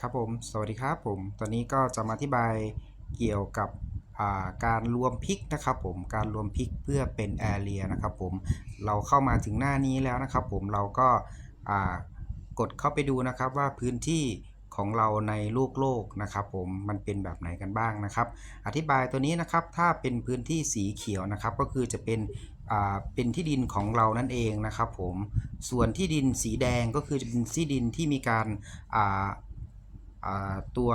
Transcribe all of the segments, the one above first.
ครับผม สวัสดีครับผม ตอนนี้ก็จะมาอธิบายเกี่ยวกับาการรวมพิกนะครับผม การรวมพิกเพื่อเป็น Area นะครับผม เราเข้ามาถึงหน้านี้แล้วนะครับผม เราก็ากดเข้าไปดูนะครับว่าพื้นที่ของเราในโลกโลกนะครับผมมันเป็นแบบไหนกันบ้างนะครับ อธิบายตัวนี้นะครับถ้าเป็นพื้นที่สีเขียวนะครับ ก็คือจะเป็นอ่าเป็นที่ดินของเรานั่นเองนะครับผมส่วนที่ดินสีแดงก็คือจะเป็นที่ดินที่มีการอ่า ตัว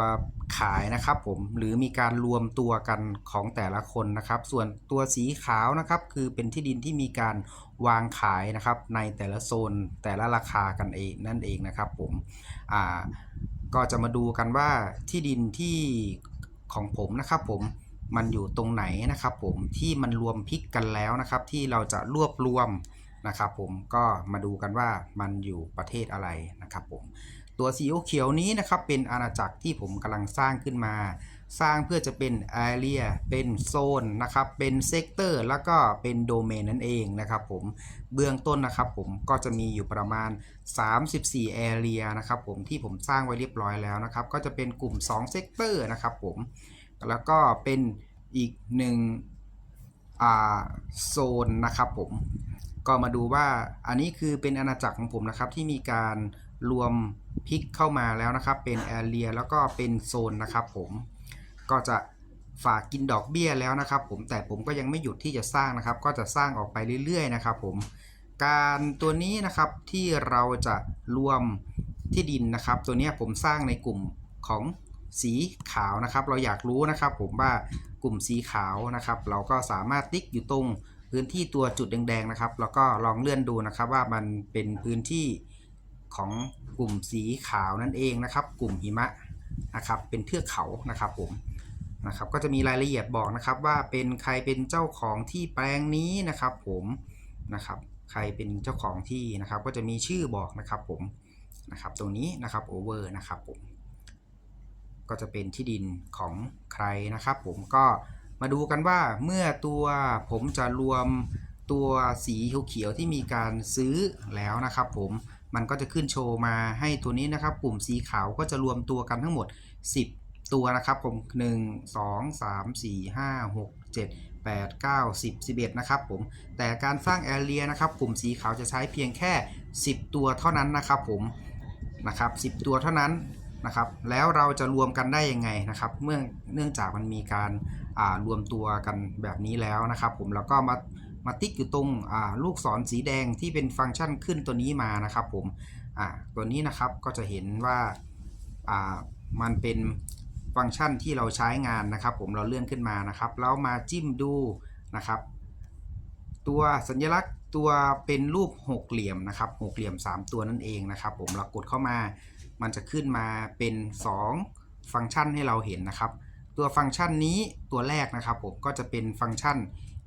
ขายนะครับผมหรือมีการรวมตัวกันของแต่ละคนนะครับ ส่วนตัวสีขาวนะครับคือเป็นที่ดินที่มีการวางขายนะครับในแต่ละโซนแต่ละราคากันเองนั่นเองนะครับผมก็จะมาดูกันว่าที่ดินที่ของผมนะครับผมมันอยู่ตรงไหนนะครับผมที่มันรวมพิกกันแล้วนะครับ ที่เราจะรวบรวมนะครับผมก็มาดูกันว่ามันอยู่ประเทศอะไรนะครับผม ตัวสีเขียวนี้นะครับเป็นอาณาจักรที่ผมกำลังสร้างขึ้นมา สร้างเพื่อจะเป็น area เป็นโซนนะครับเป็นเซกเตอร์แล้วก็เป็นโดเมนนั่นเองนะครับผมเบื้องต้นนะครับผมก็จะมีอยู่ประมาณ 34 area นะครับผมที่ผมสร้างไว้เรียบร้อยแล้วนะครับก็จะเป็นกลุ่ม2เซกเตอร์นะครับผมแล้วก็เป็นอีกหนึ่งอ่าโซนนะครับผมก็มาดูว่าอันนี้คือเป็นอาณาจักรของผมนะครับที่มีการ รวมพิกเข้ามาแล้วนะครับ เป็นแอเรียแล้วก็เป็นโซนนะครับผมก็จะฝากกินดอกเบี้ยแล้วนะครับผมแต่ผมก็ยังไม่หยุดที่จะสร้างนะครับ ก็จะสร้างออกไปเรื่อยๆนะครับผมการตัวนี้นะครับที่เราจะรวมที่ดินนะครับ ตัวนี้ผมสร้างในกลุ่มของสีขาวนะครับ เราอยากรู้นะครับผมว่ากลุ่มสีขาวนะครับ เราก็สามารถติ๊กอยู่ตรงพื้นที่ตัวจุดแดงๆนะครับ แล้วก็ลองเลื่อนดูนะครับว่ามันเป็นพื้นที่ ของกลุ่มสีขาวนั่นเองนะครับ กลุ่มหิมะนะครับ เป็นเทือกเขานะครับผมนะครับ ก็จะมีรายละเอียดบอกนะครับว่าเป็นใครเป็นเจ้าของที่แปลงนี้นะครับผมนะครับ ใครเป็นเจ้าของที่นะครับ ก็จะมีชื่อบอกนะครับผมนะครับตรงนี้นะครับโอเวอร์นะครับผมก็จะเป็นที่ดินของใครนะครับ ผมก็มาดูกันว่าเมื่อตัวผมจะรวมตัวสีเขียวที่มีการซื้อแล้วนะครับ ผม มันก็จะขึ้นโชว์มาให้ตัวนี้นะครับกลุ่มสีขาวก็จะรวมตัวกันทั้งหมด 10 ตัวนะครับผม 1 2 3 4 5 6 7 8 9 10 11 นะครับผม แต่การสร้างแอเรียนะครับกลุ่มสีขาวจะใช้เพียงแค่ 10 ตัวเท่านั้นนะครับผมนะครับ10 ตัวเท่านั้นนะครับ แล้วเราจะรวมกันได้ยังไงนะครับเมื่อเนื่องจากมันมีการรวมตัวกันแบบนี้แล้วนะครับ ผมแล้วก็มา มาติ๊กอยู่ตรงลูกศรสีแดงที่เป็นฟังก์ชันขึ้นตัวนี้มานะครับผมตัวนี้นะครับก็จะเห็นว่าอ่ามันเป็นฟังก์ชันที่เราใช้งานนะครับ ผมเราเลื่อนขึ้นมานะครับแล้วมาจิ้มดูนะครับ ตัวสัญลักษณ์ตัวเป็นรูปหกเหลี่ยมนะครับหกเหลี่ยม 3 ตัวนั่นเองนะครับ ผมเรากดเข้ามา มันจะขึ้นมาเป็น 2 ฟังก์ชันให้เราเห็นนะครับ ตัวฟังก์ชันนี้ตัวแรกนะครับผมก็จะเป็นฟังก์ชัน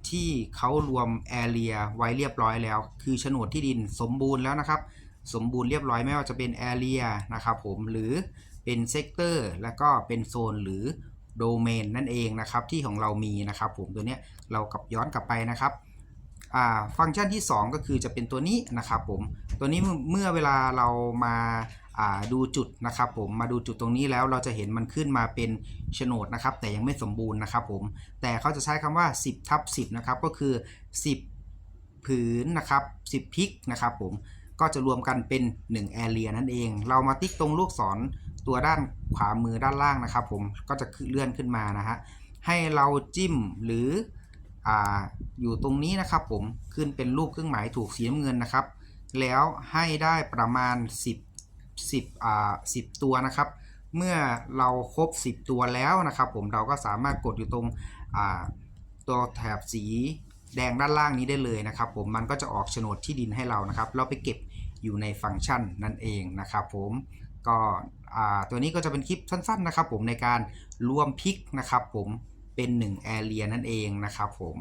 ที่เขารวม Area ไว้เรียบร้อยแล้ว คือโฉนดที่ดินสมบูรณ์แล้วนะครับ สมบูรณ์เรียบร้อยไม่ว่าจะเป็น Area นะครับผมหรือเป็นเซกเตอร์แล้วก็เป็นโซนหรือโดเมนนั่นเองนะครับที่ของเรามีนะครับผมตัวนี้เรากลับย้อนกลับไปนะครับฟังก์ชันที่ 2 ก็คือจะเป็นตัวนี้นะครับผม ตัวนี้เมื่อเวลาเรามาาดูจุดนะครับผมมาดูจุดตรงนี้แล้วเราจะเห็นมันขึ้นมาเป็นโฉนดนะครับ แต่ยังไม่สมบูรณ์นะครับผมแต่เขาจะใช้คำว่า 10ทับ10นะครับก็คือ 10 ผืนนะครับ10พิกนะครับผมก็จะรวมกันเป็น1 area นั่นเอง เรามาติ๊กตรงลูกศรตัวด้านขวามือด้านล่างนะครับผมก็จะเลื่อนขึ้นมานะฮะให้เราจิ้มหรือออยู่ตรงนี้นะครับผมขึ้นเป็นรูปเครื่องหมายถูกสีน้ำเงินนะครับ แล้วให้ได้ประมาณ 10 10อ่า10 ตัวนะครับ เมื่อเราครบ 10 ตัวแล้วนะครับ ผมเราก็สามารถกดอยู่ตรงอ่าตัวแถบสีแดงด้านล่างนี้ได้เลยนะครับ ผมมันก็จะออกโฉนดที่ดินให้เรานะครับ เราไปเก็บอยู่ในฟังก์ชันนั่นเองนะครับผมก็อ่าตัวนี้ก็จะเป็นคลิปสั้นๆนะครับ ผมในการรวมพิกนะครับ ผมเป็น1 area นั่นเองนะครับ ผม